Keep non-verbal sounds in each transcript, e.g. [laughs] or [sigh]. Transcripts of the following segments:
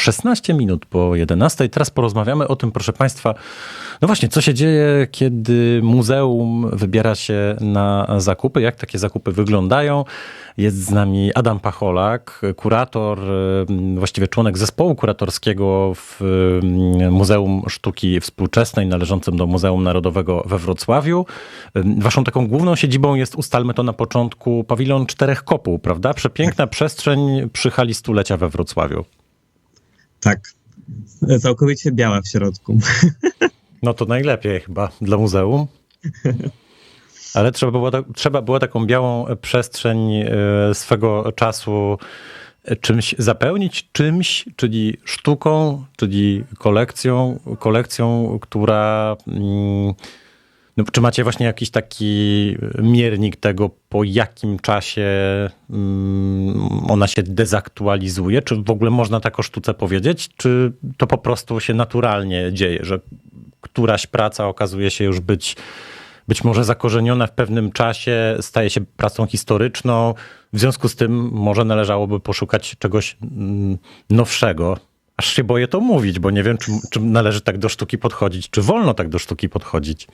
16 minut po 11. Teraz porozmawiamy o tym, proszę Państwa, no właśnie, co się dzieje, kiedy muzeum wybiera się na zakupy, jak takie zakupy wyglądają. Jest z nami Adam Pacholak, kurator, właściwie członek zespołu kuratorskiego w Muzeum Sztuki Współczesnej należącym do Muzeum Narodowego we Wrocławiu. Waszą taką główną siedzibą jest, ustalmy to na początku, pawilon Czterech Kopuł, prawda? Przepiękna przestrzeń przy hali stulecia we Wrocławiu. Tak. Całkowicie biała w środku. [laughs] No to najlepiej chyba dla muzeum. [laughs] Ale trzeba było, trzeba było taką białą przestrzeń e, swego czasu e, czymś zapełnić, czymś, czyli sztuką, czyli kolekcją, kolekcją, która. Mm, no, czy macie właśnie jakiś taki miernik tego, po jakim czasie mm, ona się dezaktualizuje? Czy w ogóle można tak o sztuce powiedzieć? Czy to po prostu się naturalnie dzieje, że któraś praca okazuje się już być być może zakorzeniona w pewnym czasie, staje się pracą historyczną. W związku z tym może należałoby poszukać czegoś mm, nowszego. Aż się boję to mówić, bo nie wiem, czy, czy należy tak do sztuki podchodzić, czy wolno tak do sztuki podchodzić.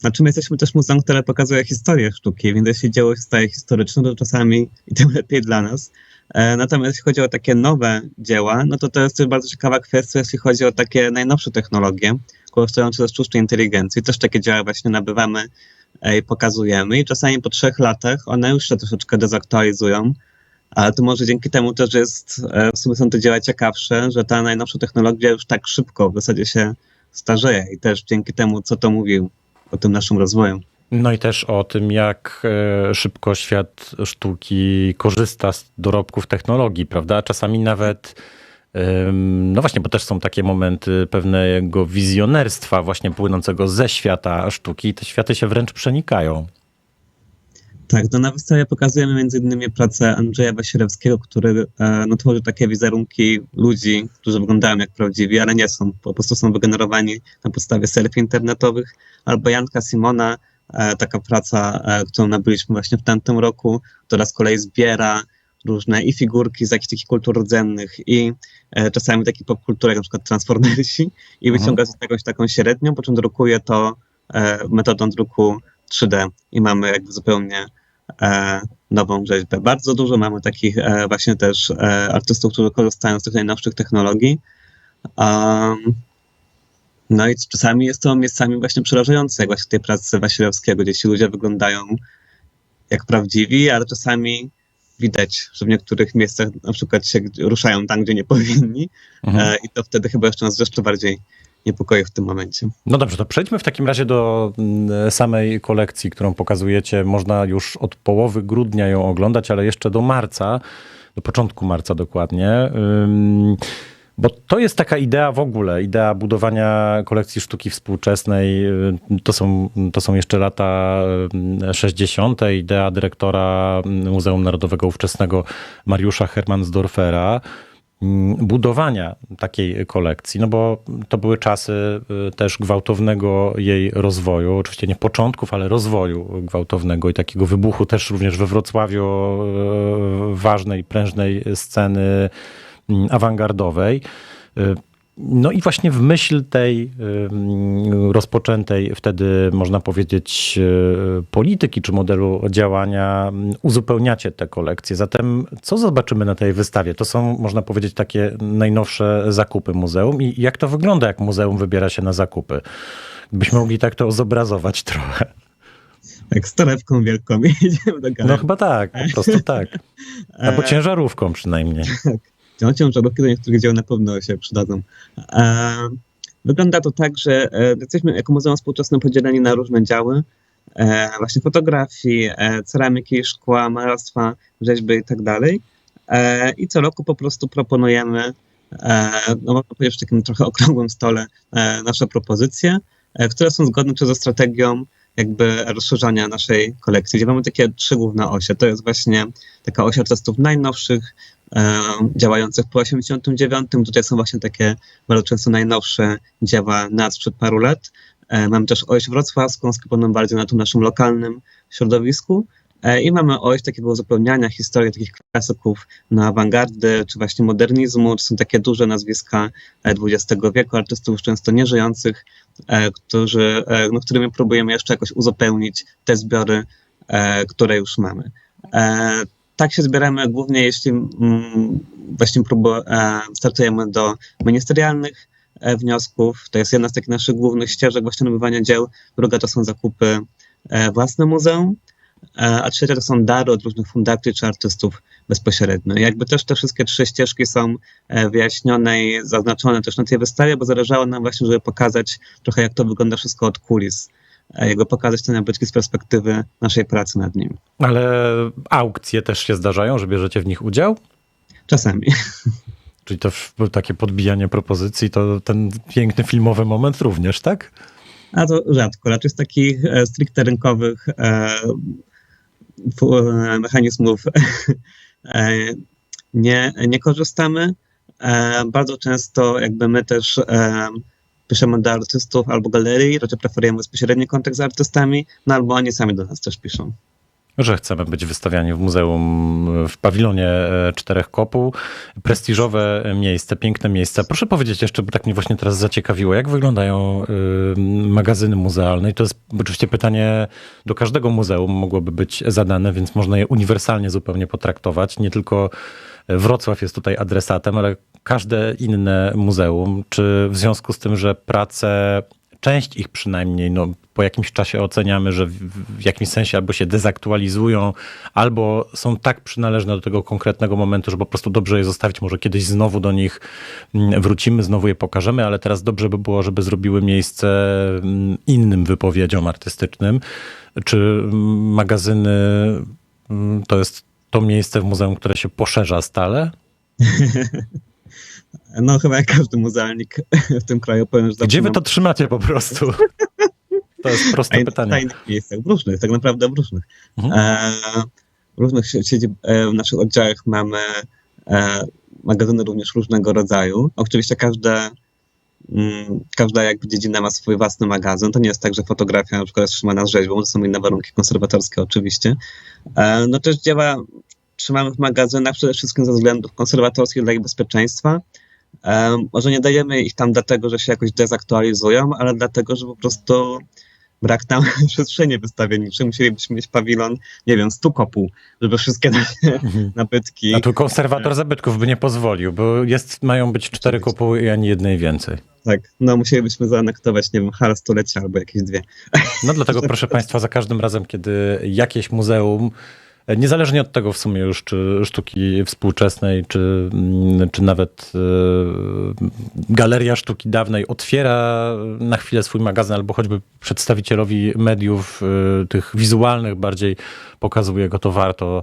Znaczy my jesteśmy też muzeum, które pokazuje historię sztuki, więc jeśli dzieło staje historyczne, to czasami i tym [laughs] lepiej dla nas. E, natomiast jeśli chodzi o takie nowe dzieła, no to to jest też bardzo ciekawa kwestia, jeśli chodzi o takie najnowsze technologie, korzystające ze sztucznej inteligencji. Też takie dzieła właśnie nabywamy e, i pokazujemy i czasami po trzech latach one już się troszeczkę dezaktualizują, ale to może dzięki temu też jest, e, w sumie są te dzieła ciekawsze, że ta najnowsza technologia już tak szybko w zasadzie się starzeje i też dzięki temu, co to mówił o tym naszym rozwoju. No i też o tym, jak e, szybko świat sztuki korzysta z dorobków technologii, prawda? Czasami nawet, no właśnie, bo też są takie momenty pewnego wizjonerstwa właśnie płynątego ze świata sztuki i te światy się wręcz przenikają. Tak, to na wystawie pokazujemy między innymi pracę Andrzeja Wasierewskiego, który e, no, tworzy takie wizerunki ludzi, którzy wyglądają jak prawdziwi, ale nie są, po prostu są wygenerowani na podstawie selfie internetowych, albo Janka Simona, E, taka praca, e, którą nabyliśmy właśnie w tamtym roku, która z kolei zbiera różne i figurki z jakichś takich kultur rdzennych i e, czasami takiej popkultury, jak na przykład Transformersi i mhm. wyciąga z jakąś taką średnią, po czym drukuje to metodą druku 3D i mamy jakby zupełnie nową rzeźbę. Bardzo dużo mamy takich właśnie też artystów, którzy korzystają z tych najnowszych technologii. Um, no i czasami jest to miejscami właśnie przerażające, jak właśnie w tej pracy Wasilewskiego, gdzie ci ludzie wyglądają jak prawdziwi, ale czasami widać, że w niektórych miejscach na przykład się ruszają tam, gdzie nie powinni mhm. E, i to wtedy chyba jeszcze nas jeszcze bardziej niepokoi w tym momencie. No dobrze, to przejdźmy w takim razie do mm, samej kolekcji, którą pokazujecie. Można już od połowy grudnia ją oglądać, ale jeszcze do marca, do początku marca dokładnie. Bo to jest taka idea w ogóle, idea budowania kolekcji sztuki współczesnej. To są, to są jeszcze lata 60. Idea dyrektora Muzeum Narodowego ówczesnego Mariusza Hermansdorfera budowania takiej kolekcji, no bo to były czasy y, też gwałtownego jej rozwoju, oczywiście nie początków, ale rozwoju gwałtownego i takiego wybuchu też również we Wrocławiu y, ważnej, prężnej sceny Mm, awangardowej. No i właśnie w myśl tej rozpoczętej wtedy, można powiedzieć, y, polityki czy modelu działania, uzupełniacie te kolekcje. Zatem co zobaczymy na tej wystawie? To są, można powiedzieć, takie najnowsze zakupy muzeum. I jak to wygląda, jak muzeum wybiera się na zakupy? Gdybyśmy mogli tak to zobrazować [laughs] trochę. Jak z torebką wielką [laughs] jedziemy do galerii. No chyba tak, po prostu tak. Albo ciężarówką przynajmniej. Tak no, ciężarówki do niektórych dzieł na pewno się przydadzą. E, wygląda to tak, że e, jesteśmy jako Muzeum Współczesne podzieleni na różne działy, e, właśnie fotografii, e, ceramiki, szkła, malarstwa, rzeźby i tak dalej. E, I co roku po prostu proponujemy, e, no można powiedzieć w takim trochę okrągłym stole, nasze propozycje, które są zgodne czy ze strategią jakby rozszerzania naszej kolekcji, gdzie mamy takie trzy główne osie. To jest właśnie taka oś artystów najnowszych, e, działających po 89. Tutaj są właśnie takie bardzo często najnowsze dzieła nas sprzed paru lat. E, mamy też oś wrocławską, skupioną bardziej na tym naszym lokalnym środowisku E, I mamy oś takiego uzupełniania historii takich klasyków na awangardy, czy właśnie modernizmu, czy są takie duże nazwiska XX wieku, artystów już często nieżyjących, którzy, no, którymi próbujemy jeszcze jakoś uzupełnić te zbiory, które już mamy. Tak się zbieramy głównie, jeśli mm, właśnie próbu, startujemy do ministerialnych wniosków. To jest jedna z takich naszych głównych ścieżek właśnie nabywania dzieł. Druga to są zakupy własne muzeum. A trzecia to są dary od różnych fundacji czy artystów bezpośrednio. Jakby też te wszystkie trzy ścieżki są wyjaśnione i zaznaczone też na tej wystawie, bo zależało nam właśnie, żeby pokazać trochę jak to wygląda wszystko od kulis jakby pokazać te nabytki z perspektywy naszej pracy nad nim. Ale aukcje też się zdarzają, że bierzecie w nich udział? Czasami. [laughs] Czyli to takie podbijanie propozycji, to ten piękny filmowy moment również, tak? A to rzadko. Raczej z takich e, stricte rynkowych e, mechanizmów e, [laughs] nie, nie korzystamy. E, bardzo często jakby my też e, piszemy do artystów albo galerii, raczej preferujemy bezpośredni kontakt z artystami, no albo oni sami do nas też piszą. Że chcemy być wystawiani w muzeum w pawilonie e, Czterech Kopuł. Prestiżowe miejsce, piękne miejsce. Proszę powiedzieć jeszcze, bo tak mnie właśnie teraz zaciekawiło, jak wyglądają y, magazyny muzealne? I to jest oczywiście pytanie do każdego muzeum mogłoby być zadane, więc można je uniwersalnie zupełnie potraktować. Nie tylko Wrocław jest tutaj adresatem, ale każde inne muzeum, czy w związku z tym, że prace, część ich przynajmniej, no, po jakimś czasie oceniamy, że w, w jakimś sensie albo się dezaktualizują, albo są tak przynależne do tego konkretnego momentu, że po prostu dobrze je zostawić. Może kiedyś znowu do nich mm, wrócimy, znowu je pokażemy, ale teraz dobrze by było, żeby zrobiły miejsce mm, innym wypowiedziom artystycznym. Czy magazyny to jest to miejsce w muzeum, które się poszerza stale? [laughs] No chyba jak każdy muzealnik w tym kraju powiem, że Gdzie wy to trzymacie po prostu? To jest proste pytanie. W innych miejscach, w różnych, tak naprawdę w różnych. Mhm. E, w różnych siedzib, e, w naszych oddziałach mamy e, magazyny również różnego rodzaju. Oczywiście każde, mm, każda jakby dziedzina ma swój własny magazyn. To nie jest tak, że fotografia na przykład jest trzymana z rzeźbą, to są inne warunki konserwatorskie oczywiście. E, no też dzieła trzymamy w magazynach przede wszystkim ze względów konserwatorskich dla ich bezpieczeństwa. Może nie dajemy ich tam dlatego, że się jakoś dezaktualizują, ale dlatego, że po prostu brak tam [laughs] przestrzeni wystawienniczej. Musielibyśmy mieć pawilon, nie wiem, stu kopuł, żeby wszystkie mhm. [laughs] nabytki... A tu konserwator zabytków by nie pozwolił, bo jest, mają być cztery kopuły i ani jednej więcej. Tak, no musielibyśmy zaanektować, nie wiem, hal stulecia albo jakieś dwie. No dlatego, [laughs] proszę Państwa, za każdym razem, kiedy jakieś muzeum Niezależnie od tego w sumie już, czy sztuki współczesnej, czy, mm, czy nawet e, galeria sztuki dawnej otwiera na chwilę swój magazyn, albo choćby przedstawicielowi mediów e, tych wizualnych bardziej pokazuje go, to warto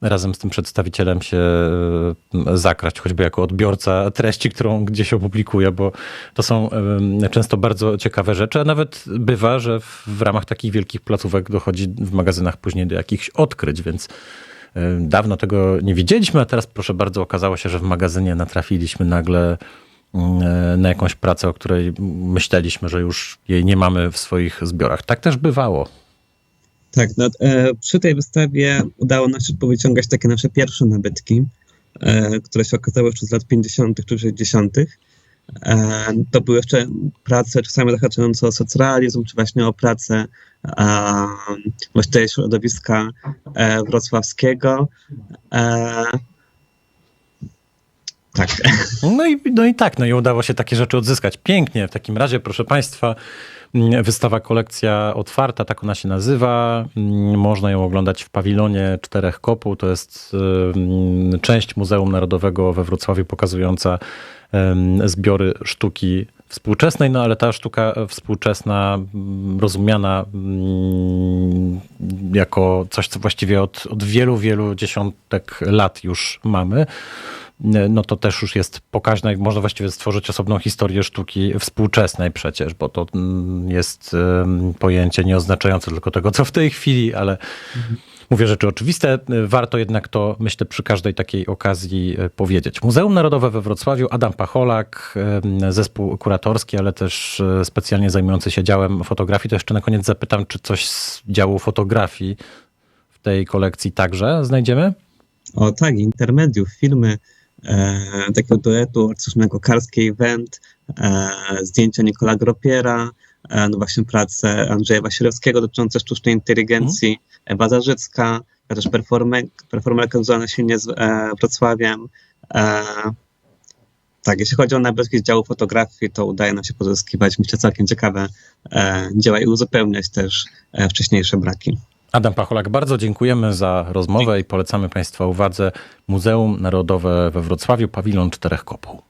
razem z tym przedstawicielem się e, zakrać, choćby jako odbiorca treści, którą gdzieś opublikuje, bo to są często bardzo ciekawe rzeczy, a nawet bywa, że w ramach takich wielkich placówek dochodzi w magazynach później do jakichś odkryć, więc dawno tego nie widzieliśmy, a teraz proszę bardzo okazało się, że w magazynie natrafiliśmy nagle e, na jakąś pracę, o której myśleliśmy, że już jej nie mamy w swoich zbiorach. Tak też bywało. Tak, no, e, przy tej wystawie udało nam się powyciągać takie nasze pierwsze nabytki, e, które się okazały już z lat 50. czy 60. E, to były jeszcze prace czasami zahaczające o socrealizm, czy właśnie o pracę e, właściwie środowiska e, wrocławskiego. E, tak. No i, no i tak, no i udało się takie rzeczy odzyskać. Pięknie. W takim razie, proszę Państwa, wystawa kolekcja otwarta, tak ona się nazywa. Mm, można ją oglądać w pawilonie Czterech Kopuł. To jest mm, część Muzeum Narodowego we Wrocławiu pokazująca zbiory sztuki współczesnej, no ale ta sztuka współczesna, rozumiana jako coś, co właściwie od, od wielu, wielu dziesiątek lat już mamy no to też już jest pokaźne i można właściwie stworzyć osobną historię sztuki współczesnej przecież, bo to mm, jest pojęcie nieoznaczające tylko tego, co w tej chwili, ale mhm. mówię rzeczy oczywiste. Warto jednak to, myślę, przy każdej takiej okazji e, powiedzieć. Muzeum Narodowe we Wrocławiu, Adam Pacholak, zespół kuratorski, ale też e, specjalnie zajmujący się działem fotografii. To jeszcze na koniec zapytam, czy coś z działu fotografii tej kolekcji także znajdziemy? O tak, intermediów, filmy e, takiego duetu artystycznego Karskiej Event, e, zdjęcia Nikola Gropiera, e, no właśnie prace Andrzeja Wasierowskiego dotyczące sztucznej inteligencji, Ewa Zarzycka, a też performer, performerka związana silnie z e, Wrocławiem. E, tak, jeśli chodzi o najbliższy z działu fotografii, to udaje nam się pozyskiwać, myślę, całkiem ciekawe e, dzieła i uzupełniać też e, wcześniejsze braki. Adam Pacholak, bardzo dziękujemy za rozmowę i polecamy Państwa uwadze Muzeum Narodowe we Wrocławiu, pawilon Czterech Kopuł.